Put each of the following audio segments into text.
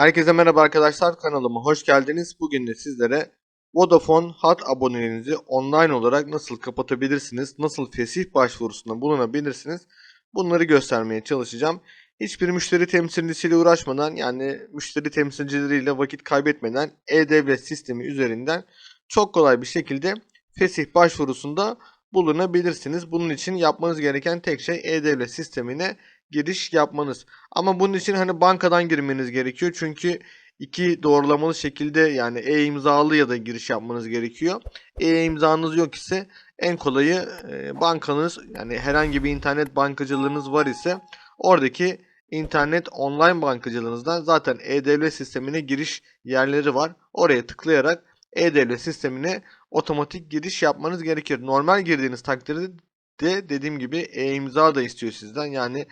Herkese merhaba arkadaşlar kanalıma hoş geldiniz. Bugün de sizlere Vodafone hat aboneliğinizi online olarak nasıl kapatabilirsiniz, nasıl fesih başvurusunda bulunabilirsiniz bunları göstermeye çalışacağım. Hiçbir müşteri temsilcisiyle uğraşmadan yani müşteri temsilcileriyle vakit kaybetmeden e-devlet sistemi üzerinden çok kolay bir şekilde fesih başvurusunda bulunabilirsiniz. Bunun için yapmanız gereken tek şey e-devlet sistemine giriş yapmanız. Ama bunun için hani bankadan girmeniz gerekiyor. Çünkü iki doğrulamalı şekilde yani e-imzalı ya da giriş yapmanız gerekiyor. E-imzanız yok ise en kolayı e, bankanız yani herhangi bir internet bankacılığınız var ise oradaki internet online bankacılığınızdan zaten e-devlet sistemine giriş yerleri var. Oraya tıklayarak e-devlet sistemine otomatik giriş yapmanız gerekir. Normal girdiğiniz takdirde de dediğim gibi e-imza da istiyor sizden. Yani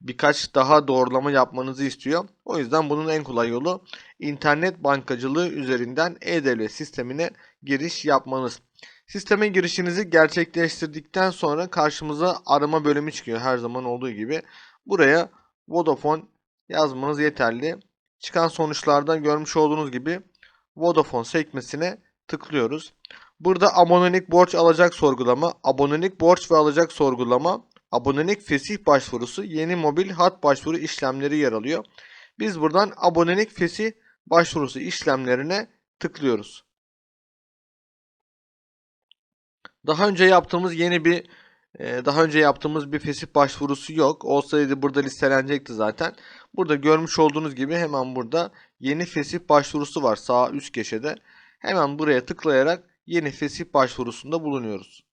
birkaç daha doğrulama yapmanızı istiyor. O yüzden bunun en kolay yolu internet bankacılığı üzerinden e-devlet sistemine giriş yapmanız. Sisteme girişinizi gerçekleştirdikten sonra karşımıza arama bölümü çıkıyor her zaman olduğu gibi. Buraya Vodafone yazmanız yeterli. Çıkan sonuçlardan görmüş olduğunuz gibi Vodafone sekmesine tıklıyoruz. Burada abonelik borç alacak sorgulama, abonelik borç ve alacak sorgulama, abonelik fesih başvurusu, yeni mobil hat başvuru işlemleri yer alıyor. Biz buradan abonelik fesih başvurusu işlemlerine tıklıyoruz. Daha önce yaptığımız yeni bir e, daha önce yaptığımız bir fesih başvurusu yok. Olsaydı burada listelenecekti zaten. Burada görmüş olduğunuz gibi hemen burada yeni fesih başvurusu var sağ üst köşede. Hemen buraya tıklayarak yeni fesih başvurusunda bulunuyoruz.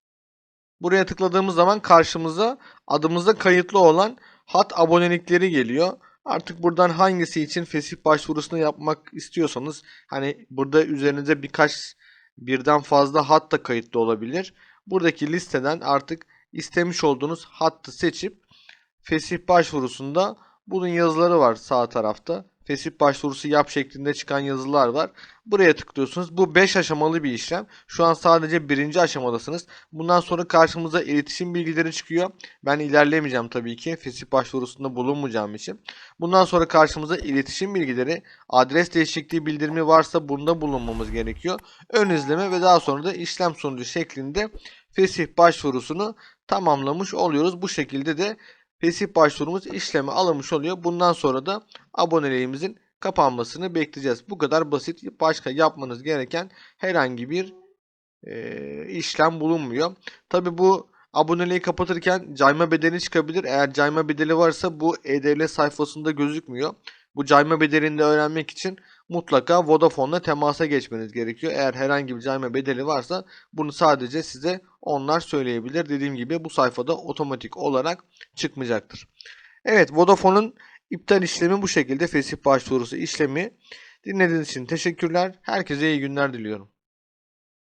Buraya tıkladığımız zaman karşımıza adımızda kayıtlı olan hat abonelikleri geliyor. Artık buradan hangisi için fesih başvurusunu yapmak istiyorsanız hani burada üzerinize birkaç birden fazla hat da kayıtlı olabilir. Buradaki listeden artık istemiş olduğunuz hattı seçip fesih başvurusunda bunun yazıları var sağ tarafta. Fesih başvurusu yap şeklinde çıkan yazılar var. Buraya tıklıyorsunuz. Bu 5 aşamalı bir işlem. Şu an sadece birinci aşamadasınız. Bundan sonra karşımıza iletişim bilgileri çıkıyor. Ben ilerlemeyeceğim tabii ki. Fesih başvurusunda bulunmayacağım için. Bundan sonra karşımıza iletişim bilgileri, adres değişikliği bildirimi varsa bunda bulunmamız gerekiyor. Ön izleme ve daha sonra da işlem sonucu şeklinde fesih başvurusunu tamamlamış oluyoruz. Bu şekilde de fesih başvurumuz işleme alınmış oluyor. Bundan sonra da aboneliğimizin kapanmasını bekleyeceğiz. Bu kadar basit. Başka yapmanız gereken herhangi bir e, işlem bulunmuyor. Tabi bu aboneliği kapatırken cayma bedeli çıkabilir. Eğer cayma bedeli varsa bu e-devlet sayfasında gözükmüyor. Bu cayma bedelini de öğrenmek için mutlaka Vodafone'la temasa geçmeniz gerekiyor. Eğer herhangi bir cayma bedeli varsa bunu sadece size onlar söyleyebilir. Dediğim gibi bu sayfada otomatik olarak çıkmayacaktır. Evet Vodafone'un iptal işlemi bu şekilde fesih başvurusu işlemi. Dinlediğiniz için teşekkürler. Herkese iyi günler diliyorum.